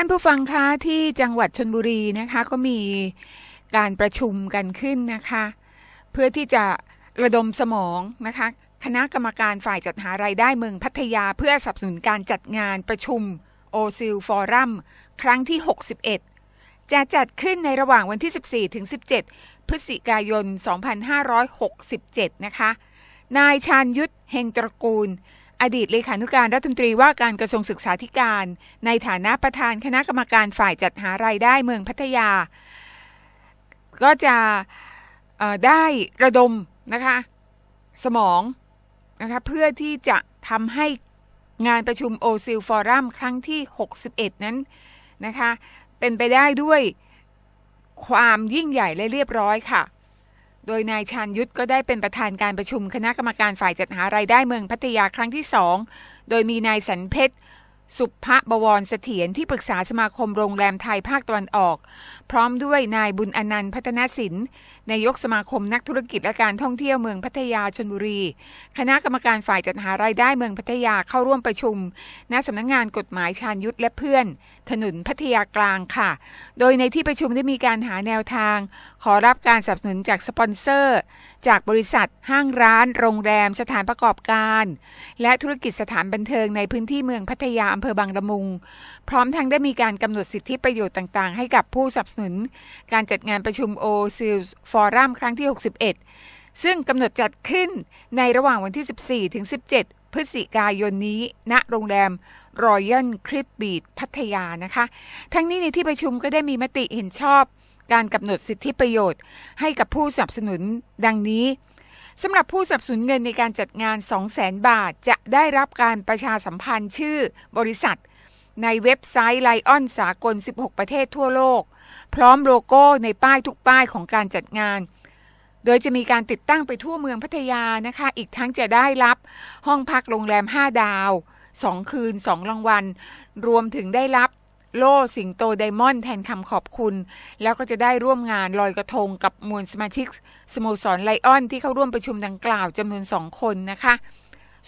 ท่านผู้ฟังคะที่จังหวัดชนบุรีนะคะก็มีการประชุมกันขึ้นนะคะ เพื่อที่จะระดมสมองนะคะคณะกรรมการฝ่ายจัดหารายได้เมืองพัทยาเพื่อสนับสนุนการจัดงานประชุมโอซิลฟอรัมครั้งที่ 61 จะจัดขึ้นในระหว่างวันที่ 14 ถึง 17 พฤศจิกายน 2567 นะคะ นายชาญยุทธเฮงตระกูล อดีตเลขานุการรัฐมนตรีว่าการกระทรวงศึกษาธิการ ในฐานะประธานคณะกรรมการฝ่ายจัดหารายได้เมืองพัทยา ก็จะได้ระดมนะคะสมองนะคะเพื่อที่จะทำให้งานประชุมโอซิลฟอรัมครั้งที่ 61 นั้นนะคะเป็นไปได้ด้วยความยิ่งใหญ่และเรียบร้อยค่ะ โดยนายชาญยุทธก็ได้เป็นประธานการประชุมคณะกรรมการฝ่ายจัดหารายได้เมืองพัทยาครั้งที่ 2 โดยมีนายสันเพชร สุภะบวรเสถียรที่ปรึกษาสมาคมโรงแรมไทยภาคตะวันออก พร้อมด้วยนายบุญอนันต์พัฒนศิลป์นายกสมาคมนักธุรกิจและการท่องเที่ยวเมืองพัทยาชนบุรี คณะกรรมการฝ่ายจัดหารายได้เมืองพัทยาเข้าร่วมประชุม ณสำนักงงานกฎหมายชาญยุทธและเพื่อน ถนนพัทยากลางค่ะ โดยในที่ประชุมได้มีการหาแนวทาง ขอรับการสนับสนุนจากสปอนเซอร์ จากบริษัท ห้างร้าน โรงแรม สถานประกอบการ และธุรกิจสถานบันเทิงในพื้นที่เมืองพัทยาอำเภอบางละมุง พร้อมทั้งได้มีการกำหนดสิทธิประโยชน์ต่างๆ ให้กับผู้สนับสนุน การจัดงานประชุมโอซิลฟอรัมครั้งที่ 61 ซึ่งกำหนดจัดขึ้นในระหว่างวันที่ 14 ถึง 17 พฤศจิกายนนี้ ณโรงแรมรอยัลคลิปบีดพัทยานะคะ ทั้งนี้ในที่ประชุมก็ได้มีมติเห็นชอบ การกำหนดสิทธิประโยชน์ ให้กับผู้สนับสนุน ดังนี้ สำหรับผู้สนับสนุนเงินในการจัดงาน 200,000 บาท จะได้รับการประชาสัมพันธ์ชื่อบริษัท ในเว็บไซต์ไลออนสากล 16 ประเทศทั่วโลก พร้อมโลโก้ในป้ายทุกป้ายของการจัดงาน โดยจะมีการติดตั้งไปทั่วเมืองพัทยานะคะ อีกทั้งจะได้รับห้องพักโรงแรม 5 ดาว 2 คืน 2 รางวัล รวมถึงได้รับ โล่สิงโตไดมอนด์แทนคำขอบคุณ แล้วก็จะได้ร่วมงานลอยกระทงกับมวลสมาชิกสโมสรไลออนที่เข้าร่วมประชุมดังกล่าวจำนวน2คนนะคะ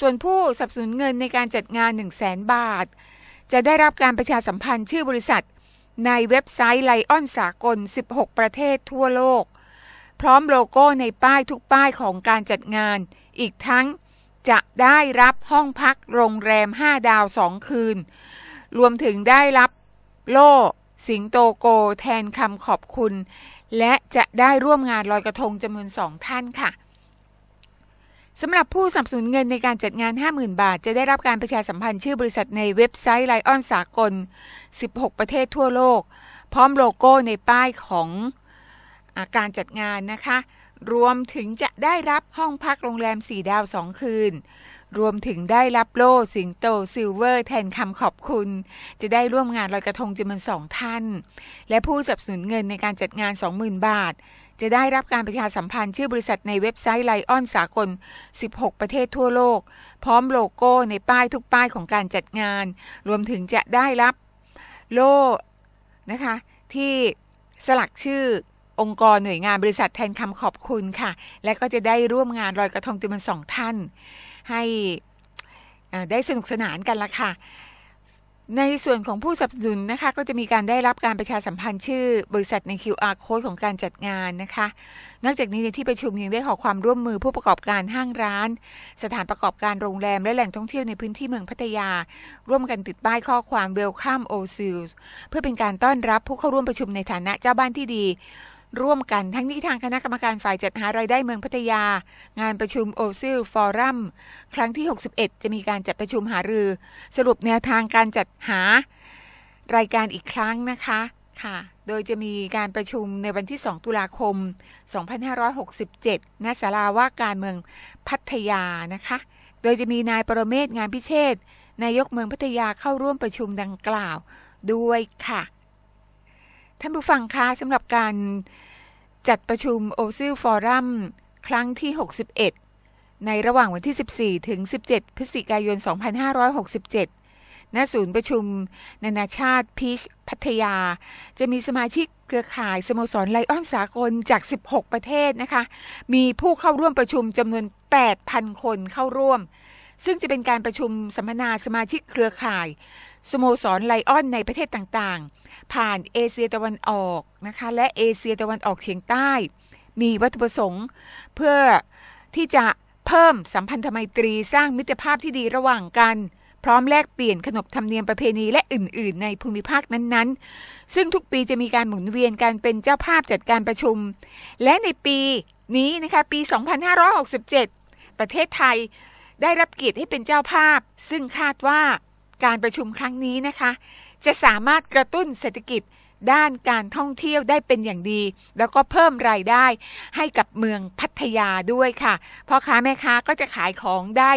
ส่วนผู้สนับสนุนเงินในการจัดงาน 1 0 0 0 0แบาท จะได้รับการประชาสัมพันธ์ชื่อบริษัท ในเว็บไซต์ไลออนสากล 16 ประเทศทั่วโลก พร้อมโลโก้ในป้ายทุกป้ายของการจัดงาน อีกทั้งจะได้รับห้องพักโรงแรม 5 ดาว 2 คืน รวมถึงได้รับ โล่ สิงโตโก แทนคำขอบคุณ และจะได้ร่วมงานลอยกระทงจำนวนสองท่านค่ะสำหรับผู้สับสนุนเงินในการจัดงาน 50,000 บาท จะได้รับการประชาสัมพันธ์ชื่อบริษัทในเว็บไซต์ไลออนสากล 16 ประเทศทั่วโลก พร้อมโลโก้ในป้ายของอาการจัดงานนะคะ รวมถึงจะได้รับห้องพักโรงแรม 4 ดาว 2 คืน รวมถึงได้รับโล่สิงโตซิลเวอร์แทนคำขอบคุณ จะได้ร่วมงานลอยกระทงจำนวนสองท่าน และผู้สนับสนุนเงินในการจัดงาน 20,000 บาท จะได้รับการประชาสัมพันธ์ชื่อบริษัทในเว็บไซต์ไลออนสากล 16 ประเทศทั่วโลก พร้อมโลโก้ในป้ายทุกป้ายของการจัดงาน รวมถึงจะได้รับโล่นะคะ ที่สลักชื่อองค์กรหน่วยงานบริษัทแทนคำขอบคุณค่ะ และก็จะได้ร่วมงานลอยกระทงจำนวนสองท่าน ให้ได้สนุกสนานกันละค่ะ ในส่วนของผู้สนับสนุนนะคะ ก็จะมีการได้รับการประชาสัมพันธ์ชื่อบริษัทใน QR code ของการจัดงานนะคะ นอกจากนี้ในที่ประชุมยังได้ขอความร่วมมือผู้ประกอบการห้างร้าน สถานประกอบการโรงแรมและแหล่งท่องเที่ยวในพื้นที่เมืองพัทยา ร่วมกันติดป้ายข้อความ Welcome o s i l เพื่อเป็นการต้อนรับผู้เข้าร่วมประชุมในฐานะเจ้าบ้านที่ดี ร่วมกันทั้งนี้ทางคณะกรรมการฝ่ายจัดหารายได้เมืองพัทยา งานประชุมโอซิลฟอรัมครั้งที่ 61 จะมีการจัดประชุมหารือ สรุปแนวทางการจัดหารายการอีกครั้งนะคะค่ะ โดยจะมีการประชุมในวันที่ 2 ตุลาคม 2567 ณ ศาลาว่าการเมืองพัทยานะคะ โดยจะมีนายประเมศงานพิเชษนายกเมืองพัทยาเข้าร่วมประชุมดังกล่าวด้วยค่ะ ท่านผู้ฟังคะสำหรับการจัดประชุมโอซิลฟอรัมครั้งที่ 61 ในระหว่างวันที่ 14 ถึง 17 พฤศจิกายน 2567 ณ ศูนย์ประชุม นานาชาติพีชพัทยา จะมีสมาชิกเครือข่ายสโมสรไลออนสากลจาก 16 ประเทศนะคะ มีผู้เข้าร่วมประชุมจำนวน 8,000 คนเข้าร่วม ซึ่งจะเป็นการประชุมสัมมนาสมาชิกเครือข่าย สโมสรไลออนในประเทศต่างๆ ผ่านเอเชียตะวันออกนะคะและเอเชียตะวันออกเฉียงใต้ มีวัตถุประสงค์เพื่อที่จะเพิ่มสัมพันธไมตรีสร้างมิตรภาพที่ดีระหว่างกัน พร้อมแลกเปลี่ยนขนบธรรมเนียมประเพณีและอื่น ๆ ในภูมิภาคนั้นๆ ซึ่งทุกปีจะมีการหมุนเวียนการเป็นเจ้าภาพจัดการประชุม และในปีนี้นะคะปี 2567 ประเทศไทยได้รับเกียรติให้เป็นเจ้าภาพ ซึ่งคาดว่า การประชุมครั้งนี้นะคะ จะสามารถกระตุ้นเศรษฐกิจด้านการท่องเที่ยวได้เป็นอย่างดี แล้วก็เพิ่มรายได้ให้กับเมืองพัทยาด้วยค่ะพ่อค้าแม่ค้าก็จะขายของได้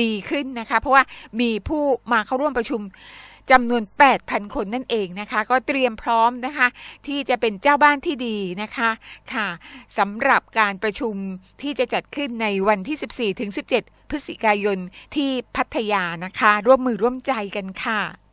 ดีขึ้นนะคะ เพราะว่ามีผู้มาเข้าร่วมประชุม จำนวน 8,000 คนนั่นเองนะคะ ก็เตรียมพร้อมนะคะ ที่จะเป็นเจ้าบ้านที่ดีนะคะค่ะสำหรับการประชุมที่จะจัดขึ้นในวันที่ 14-17 พฤศจิกายนที่พัทยานะคะ ร่วมมือร่วมใจกันค่ะ